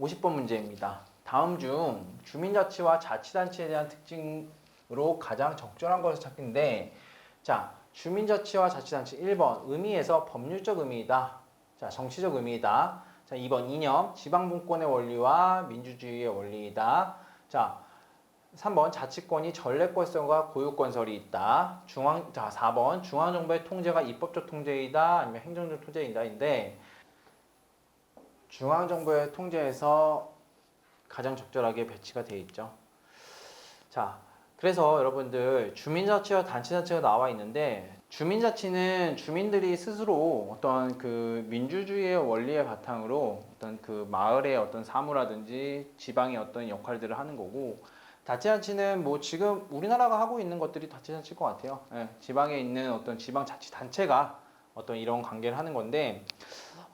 50번 문제입니다. 다음 중 주민자치와 자치단체에 대한 특징으로 가장 적절한 것을 찾기인데 자 주민자치와 자치단체 1번 의미에서 법률적 의미이다. 자 정치적 의미이다. 자 2번 이념 지방분권의 원리와 민주주의의 원리이다. 자 3번 자치권이 전례권성과 고유권설이 있다. 중앙 자 4번 중앙정부의 통제가 입법적 통제이다 아니면 행정적 통제이다인데 중앙정부의 통제에서 가장 적절하게 배치가 되어 있죠. 자, 그래서 여러분들 주민자치와 단체자치가 나와 있는데 주민자치는 주민들이 스스로 어떤 그 민주주의의 원리의 바탕으로 어떤 그 마을의 어떤 사무라든지 지방의 어떤 역할들을 하는 거고 자치단체는 뭐 지금 우리나라가 하고 있는 것들이 자치단체일 것 같아요. 예, 지방에 있는 어떤 지방자치단체가 어떤 이런 관계를 하는 건데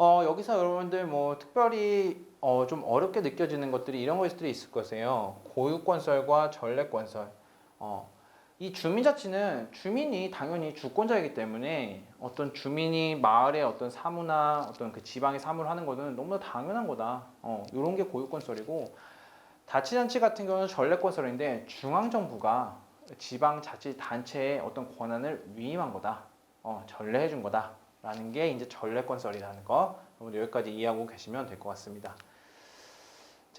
어, 여기서 여러분들 뭐 특별히 어, 좀 어렵게 느껴지는 것들이 이런 것들이 있을 것이에요. 고유권설과 전례권설. 어, 이 주민자치는 주민이 당연히 주권자이기 때문에 어떤 주민이 마을의 어떤 사무나 어떤 그 지방의 사무를 하는 것은 너무나 당연한 거다. 어, 이런 게 고유권설이고 자치단체 같은 경우는 전례권설인데 중앙정부가 지방자치단체의 어떤 권한을 위임한 거다. 어, 전례해 준 거다. 라는 게 이제 전례권설이라는 거 여러분 여기까지 이해하고 계시면 될 것 같습니다.